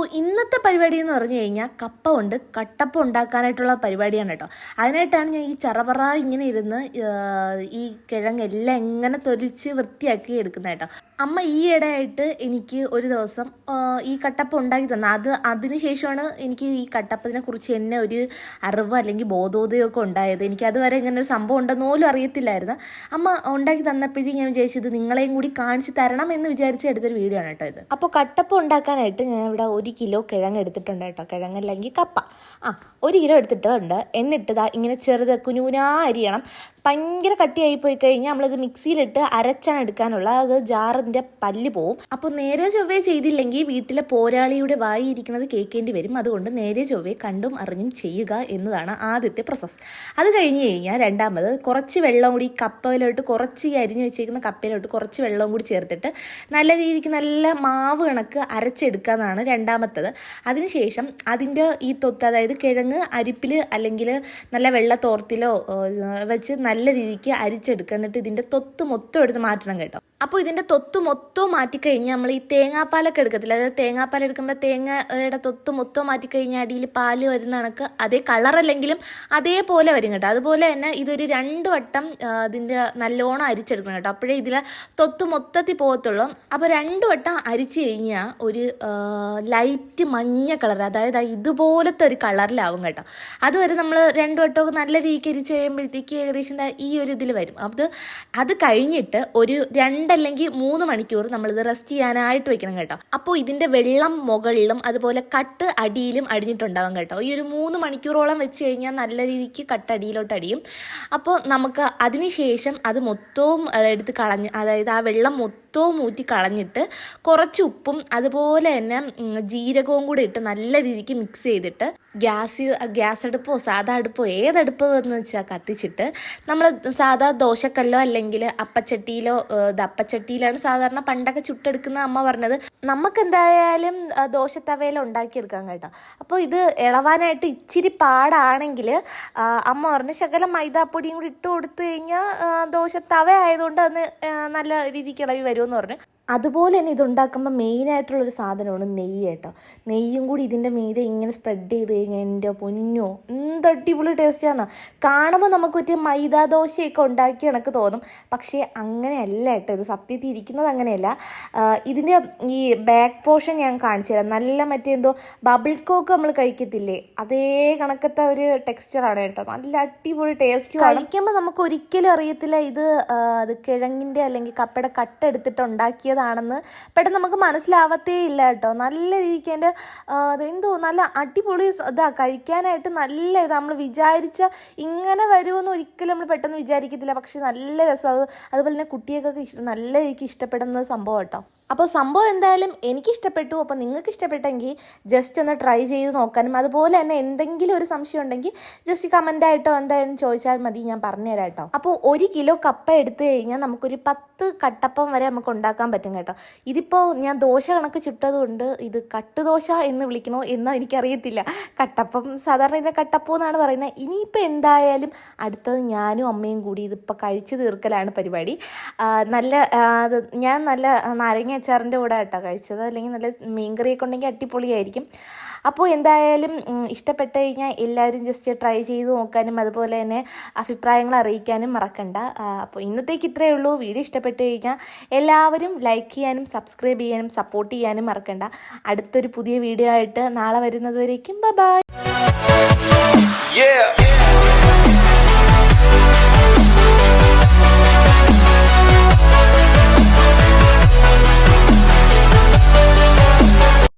അപ്പോൾ ഇന്നത്തെ പരിപാടി എന്ന് പറഞ്ഞു കഴിഞ്ഞാൽ കപ്പ കൊണ്ട് കട്ടപ്പ ഉണ്ടാക്കാനായിട്ടുള്ള പരിപാടിയാണ് കേട്ടോ. അതിനായിട്ടാണ് ഞാൻ ഈ ചറപറ ഇങ്ങനെ ഇരുന്ന് ഈ കിഴങ്ങെല്ലാം എങ്ങനെ തൊലിച്ച് വൃത്തിയാക്കി എടുക്കുന്നത് കേട്ടോ. അമ്മ ഈ ഇടയായിട്ട് എനിക്ക് ഒരു ദിവസം ഈ കട്ടപ്പ ഉണ്ടാക്കി തന്ന. അത് അതിന് ശേഷമാണ് എനിക്ക് ഈ കട്ടപ്പത്തിനെ കുറിച്ച് എന്നെ ഒരു അറിവ് അല്ലെങ്കിൽ ബോധോദയമൊക്കെ ഉണ്ടായത്. എനിക്ക് അതുവരെ ഇങ്ങനെ ഒരു സംഭവം ഉണ്ടെന്ന് പോലും അറിയത്തില്ലായിരുന്നു. അമ്മ ഉണ്ടാക്കി തന്നപ്പോഴത്തേക്ക് ഞാൻ വിചാരിച്ചത് നിങ്ങളെയും കൂടി കാണിച്ചു തരണം എന്ന് വിചാരിച്ച് എടുത്തൊരു വീഡിയോ ആണ് കേട്ടോ ഇത്. അപ്പോൾ കട്ടപ്പ ഉണ്ടാക്കാനായിട്ട് ഞാൻ ഇവിടെ ഒരു കിലോ കിഴങ്ങ് എടുത്തിട്ടുണ്ട് കേട്ടോ. കിഴങ്ങല്ലെങ്കിൽ കപ്പ. ആ ഒരു കിലോ എടുത്തിട്ടുണ്ട്. എന്നിട്ട് ഇങ്ങനെ ചെറുത് കുനുകുനാ അരിയണം. ഭയങ്കര കട്ടിയായി പോയി കഴിഞ്ഞാൽ നമ്മളിത് മിക്സിയിലിട്ട് അരച്ചാണ് എടുക്കാനുള്ള അത് ജാറിന്റെ പല്ല് പോവും. അപ്പോൾ നേരെ ചൊവ്വേ ചെയ്തില്ലെങ്കിൽ വീട്ടിലെ പോരാളിയുടെ വായി ഇരിക്കുന്നത് കേൾക്കേണ്ടി വരും. അതുകൊണ്ട് നേരെ ചൊവ്വേ കണ്ടും അറിഞ്ഞും ചെയ്യുക എന്നതാണ് ആദ്യത്തെ പ്രോസസ്സ് അത് കഴിഞ്ഞ് കഴിഞ്ഞാൽ രണ്ടാമത് കുറച്ച് വെള്ളം കൂടി കപ്പയിലോട്ട് കുറച്ച് ഈ അരിഞ്ഞ് വെച്ചേക്കുന്ന കപ്പയിലോട്ട് കുറച്ച് വെള്ളം കൂടി ചേർത്തിട്ട് നല്ല രീതിക്ക് നല്ല മാവ് കണക്ക് അരച്ചെടുക്കാന്നാണ് രണ്ടാമത്തത്. അതിനുശേഷം അതിന്റെ ഈ തൊത്ത് അതായത് കിഴങ്ങ് അരിപ്പിൽ അല്ലെങ്കിൽ നല്ല വെള്ള തോർത്തിലോ വെച്ച് നല്ല രീതിക്ക് അരിച്ചെടുക്കുക എന്നിട്ട് ഇതിന്റെ തൊത്ത് മൊത്തം എടുത്ത് മാറ്റണം കേട്ടോ. അപ്പോൾ ഇതിന്റെ തൊത്ത് മൊത്തം മാറ്റിക്കഴിഞ്ഞാൽ നമ്മൾ ഈ തേങ്ങാപ്പാലൊക്കെ എടുക്കത്തില്ല? അതായത് തേങ്ങാപ്പാൽ എടുക്കുമ്പോൾ തേങ്ങയുടെ തൊത്ത് മൊത്തം മാറ്റിക്കഴിഞ്ഞാൽ അടിയിൽ പാൽ വരുന്ന കണക്ക് അതേ കളറല്ലെങ്കിലും അതേപോലെ വരും കേട്ടോ. അതുപോലെ തന്നെ ഇതൊരു രണ്ട് വട്ടം ഇതിന്റെ നല്ലോണം അരിച്ചെടുക്കണം കേട്ടോ. അപ്പോഴേ ഇതിൽ തൊത്ത് മൊത്തത്തിൽ പോകത്തുള്ളൂ. അപ്പോൾ രണ്ട് വട്ടം അരിച്ചു കഴിഞ്ഞാൽ ഒരു ലൈറ്റ് മഞ്ഞ കളർ അതായത് ഇതുപോലത്തെ ഒരു കളറിലാവും കേട്ടോ. അതുവരെ നമ്മൾ രണ്ട് വട്ടമൊക്കെ നല്ല രീതിക്ക് അരിച്ച് കഴിയുമ്പോഴത്തേക്ക് ഏകദേശം ഈ ഒരു ഇതിൽ വരും. അത് അത് കഴിഞ്ഞിട്ട് ഒരു രണ്ടല്ലെങ്കിൽ മൂന്ന് മണിക്കൂർ നമ്മളിത് റെസ്റ്റ് ചെയ്യാനായിട്ട് വെക്കണം കേട്ടോ. അപ്പോൾ ഇതിന്റെ വെള്ളം മുകളിലും അതുപോലെ കട്ട് അടിയിലും അടിഞ്ഞിട്ടുണ്ടാവും കേട്ടോ. ഈ ഒരു മൂന്ന് മണിക്കൂറോളം വെച്ച് കഴിഞ്ഞാൽ നല്ല രീതിക്ക് കട്ട് അടിയിലോട്ട് അടിയും. അപ്പോൾ നമുക്ക് അതിന് ശേഷം അത് മൊത്തവും എടുത്ത് കളഞ്ഞ് അതായത് ആ വെള്ളം മൊത്തവും ഊറ്റി കളഞ്ഞിട്ട് കുറച്ച് ഉപ്പും അതുപോലെ തന്നെ ജീരകവും കൂടെ ഇട്ട് നല്ല രീതിക്ക് മിക്സ് ചെയ്തിട്ട് ഗ്യാസ് ഗ്യാസ് അടുപ്പോ സാധാ അടുപ്പോ ഏതടുപ്പ് എന്ന് വെച്ചാൽ കത്തിച്ചിട്ട് നമ്മൾ സാധാ ദോശക്കല്ലോ അല്ലെങ്കിൽ അപ്പച്ചട്ടിയിലോ ഇത് അപ്പച്ചട്ടിയിലാണ് സാധാരണ പണ്ടൊക്കെ ചുട്ടെടുക്കുന്ന അമ്മ പറഞ്ഞത്. നമുക്ക് എന്തായാലും ദോശത്തവയിൽ ഉണ്ടാക്കിയെടുക്കാം കേട്ടോ. അപ്പോൾ ഇത് ഇളവാനായിട്ട് ഇച്ചിരി പാടാണെങ്കിൽ അമ്മ പറഞ്ഞു ശകലം മൈദാപ്പൊടിയും കൂടി ഇട്ട് കൊടുത്തു കഴിഞ്ഞാൽ ദോശത്തവ ആയതുകൊണ്ട് അന്ന് നല്ല രീതിക്ക് ഇളവി വരുമെന്ന് പറഞ്ഞു. അതുപോലെ തന്നെ ഇതുണ്ടാക്കുമ്പോൾ മെയിനായിട്ടുള്ളൊരു സാധനമാണ് നെയ്യ് കേട്ടോ. നെയ്യും കൂടി ഇതിന്റെ മീതെ ഇങ്ങനെ സ്പ്രെഡ് ചെയ്ത് കഴിഞ്ഞാൽ എന്റെ പൊന്നോ. എന്ത് അടിപൊളി ടേസ്റ്റാണ് കാണുമ്പോൾ നമുക്ക് പറ്റിയ മൈദാ ദോശയൊക്കെ ഉണ്ടാക്കി കണക്ക് തോന്നും. പക്ഷേ അങ്ങനെയല്ല കേട്ടോ. ഇത് സത്യത്തിൽ ഇരിക്കുന്നത് അങ്ങനെയല്ല. ഇതിന്റെ ഈ ബാക്ക് പോർഷൻ ഞാൻ കാണിച്ചു തരാം. നല്ല മറ്റേ എന്തോ ബബിൾ കോക്ക് നമ്മൾ കഴിക്കത്തില്ലേ? അതേ കണക്കത്തെ ഒരു ടെക്സ്ചറാണ് കേട്ടോ. നല്ല അടിപൊളി ടേസ്റ്റ് കഴിക്കുമ്പോൾ നമുക്ക് ഒരിക്കലും അറിയത്തില്ല ഇത് അത് കിഴങ്ങിന്റെ അല്ലെങ്കിൽ കപ്പയുടെ കട്ട് എടുത്തിട്ട് ഉണ്ടാക്കിയതാണെന്ന് പെട്ടെന്ന് നമുക്ക് മനസ്സിലാവത്തേ ഇല്ല കേട്ടോ. നല്ല രീതിക്ക് എന്റെ അതെന്തോ നല്ല അടിപൊളി ഇതാ കഴിക്കാനായിട്ട് നല്ല ഇത് നമ്മൾ വിചാരിച്ച ഇങ്ങനെ വരുമെന്ന് ഒരിക്കലും നമ്മൾ പെട്ടെന്ന് വിചാരിക്കത്തില്ല. പക്ഷേ നല്ല രസം അത് അതുപോലെ തന്നെ കുട്ടികൾക്കൊക്കെ നല്ല രീതിക്ക് ഇഷ്ടപ്പെടുന്ന സംഭവം കേട്ടോ. അപ്പോൾ സംഭവം എന്തായാലും എനിക്കിഷ്ടപ്പെട്ടു. അപ്പോൾ നിങ്ങൾക്ക് ഇഷ്ടപ്പെട്ടെങ്കിൽ ജസ്റ്റ് ഒന്ന് ട്രൈ ചെയ്ത് നോക്കാനും അതുപോലെ തന്നെ എന്തെങ്കിലും ഒരു സംശയം ഉണ്ടെങ്കിൽ ജസ്റ്റ് കമന്റ് ആയിട്ടോ എന്തായാലും ചോദിച്ചാൽ മതി ഞാൻ പറഞ്ഞുതരാം കേട്ടോ. അപ്പോൾ ഒരു കിലോ കപ്പ എടുത്തു കഴിഞ്ഞാൽ നമുക്കൊരു പത്ത് കട്ടപ്പം വരെ നമുക്ക് ഉണ്ടാക്കാൻ പറ്റും കേട്ടോ. ഇതിപ്പോൾ ഞാൻ ദോശ കണക്ക് ചുട്ടതുകൊണ്ട് ഇത് കട്ടുദോശ എന്ന് വിളിക്കണോ എന്ന് എനിക്കറിയത്തില്ല. കട്ടപ്പം സാധാരണ ഇതിനെ കട്ടപ്പം എന്നാണ് പറയുന്നത്. ഇനിയിപ്പോൾ എന്തായാലും അടുത്തത് ഞാനും അമ്മയും കൂടി ഇതിപ്പോൾ കഴിച്ചു തീർക്കലാണ് പരിപാടി. നല്ല ഞാൻ നല്ല നാരങ്ങ അച്ചാറിന്റെ കൂടെ കേട്ടോ കഴിച്ചത്. അല്ലെങ്കിൽ നല്ല മീൻകറിയൊക്കെ ഉണ്ടെങ്കിൽ അടിപൊളിയായിരിക്കും. അപ്പോൾ എന്തായാലും ഇഷ്ടപ്പെട്ട് കഴിഞ്ഞാൽ എല്ലാവരും ജസ്റ്റ് ട്രൈ ചെയ്ത് നോക്കാനും അതുപോലെ തന്നെ അഭിപ്രായങ്ങൾ അറിയിക്കാനും മറക്കണ്ട. അപ്പോൾ ഇന്നത്തേക്ക് ഇത്രയേ ഉള്ളൂ. വീഡിയോ ഇഷ്ടപ്പെട്ട് കഴിഞ്ഞാൽ എല്ലാവരും ലൈക്ക് ചെയ്യാനും സബ്സ്ക്രൈബ് ചെയ്യാനും സപ്പോർട്ട് ചെയ്യാനും മറക്കണ്ട. അടുത്തൊരു പുതിയ വീഡിയോ ആയിട്ട് നാളെ വരുന്നതുവരേക്കും ബൈ ബൈ